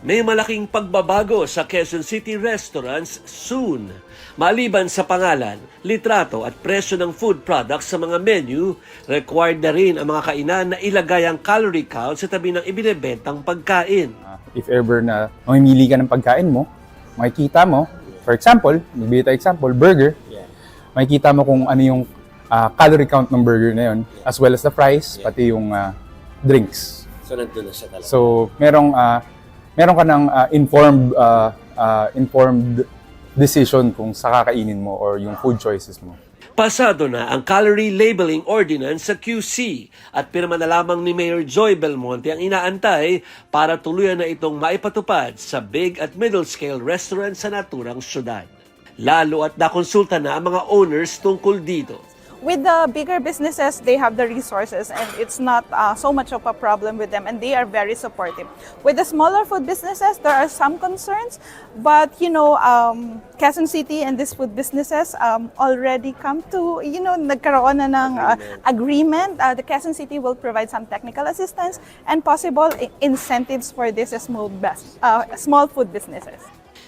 May malaking pagbabago sa Quezon City restaurants soon. Maliban sa pangalan, litrato at presyo ng food products sa mga menu, required na rin ang mga kainan na ilagay ang calorie count sa tabi ng ibinebentang pagkain. Uh, if ever na mamimili ka ng pagkain mo, makikita mo, for example, magbigay tayo example, burger, makikita mo kung ano yung ah, calorie count ng burger na yun, as well as the fries, pati yung ah, drinks. So, nandun na siya talaga. So, merong ah, meron ka ng ah, informed ah, ah, informed decision kung sa kakainin mo or yung food choices mo. Pasado na ang Calorie Labeling Ordinance sa QC at pirma na lamang ni Mayor Joy Belmonte ang inaantay para tuluyan na itong maipatupad sa big at middle scale restaurant sa naturang syudad. Lalo at nakonsulta na ang mga owners tungkol dito. With the bigger businesses, they have the resources and it's not uh, so much of a problem with them and they are very supportive. With the smaller food businesses, there are some concerns, but you know, um, Quezon City and these food businesses um, already come to, you know, nagkaroon na ng uh, agreement. Uh, the Quezon City will provide some technical assistance and possible incentives for these small, bus- uh, small food businesses.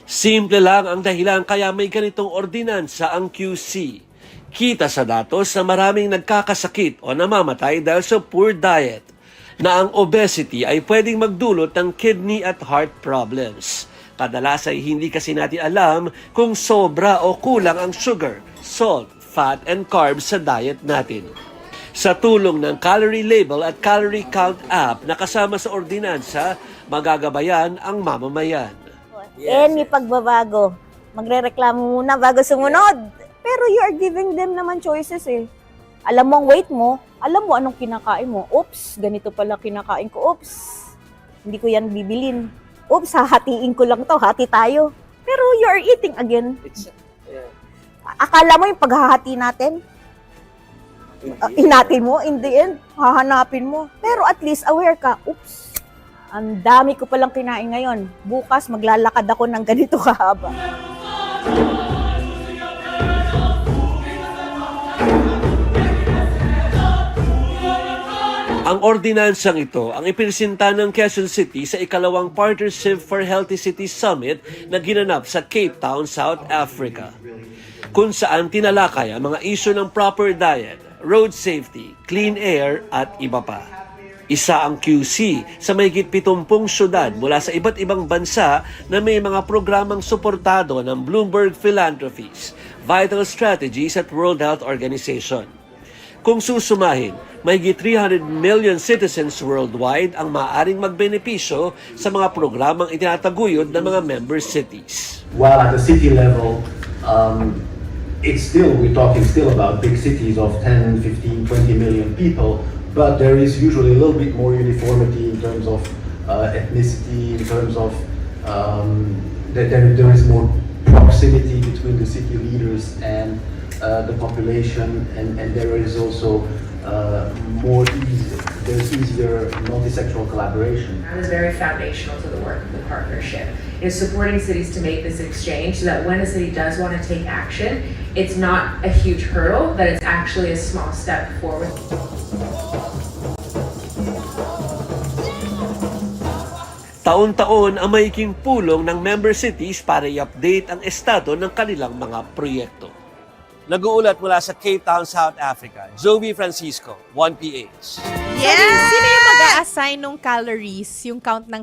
Simple lang ang dahilan kaya may ganitong ordinansa ang QC. Kita sa datos na maraming nagkakasakit o namamatay dahil sa poor diet na ang obesity ay pwedeng magdulot ng kidney at heart problems. Kadalas ay hindi kasi natin alam kung sobra o kulang ang sugar, salt, fat, and carbs sa diet natin. Sa tulong ng calorie label at calorie count app na kasama sa ordinansa, magagabayan ang mamamayan. Any pagbabago, magrereklamo muna bago sumunod. Pero you are giving them naman choices eh. Alam mo ang weight mo, alam mo anong kinakain mo. Oops, ganito pala kinakain ko. Oops, hindi ko yan bibilin. Oops, hahatiin ko lang to, hati tayo. Pero you are eating again. Akala mo yung paghahati natin, uh, inatin mo, in the end, hahanapin mo. Pero at least aware ka, oops, ang dami ko palang kinain ngayon. Bukas maglalakad ako ng ganito kahaba. Ang ordinansang ito ang ipinsinta ng Quezon City sa ikalawang Partnership for Healthy Cities Summit na ginanap sa Cape Town, South Africa. Kung saan tinalakay ang mga isyo ng proper diet, road safety, clean air at iba pa. Isa ang QC sa mahigit 70 syudad mula sa iba't ibang bansa na may mga programang suportado ng Bloomberg Philanthropies, Vital Strategies at World Health Organization. Kung susumahin, mahigit 300 million citizens worldwide ang maaaring magbenepisyo sa mga programang itinataguyod ng mga member cities. while at the city level, um, it's still, we're talking still about big cities of 10, 15, 20 million people, but there is usually a little bit more uniformity in terms of uh, ethnicity, in terms of um, that there, there is more proximity between the city leaders and uh, the population, and, and there is also uh, more easy, there's easier multi-sectoral collaboration. That is very foundational to the work of the partnership, is supporting cities to make this exchange so that when a city does want to take action, it's not a huge hurdle, that it's actually a small step forward. Taon-taon ang maiking pulong ng member cities para i-update ang estado ng kanilang mga proyekto. Nag-uulat mula sa Cape Town, South Africa, Joey Francisco, 1PH. Yes! Sino yung mag-a-assign ng calories, yung count ng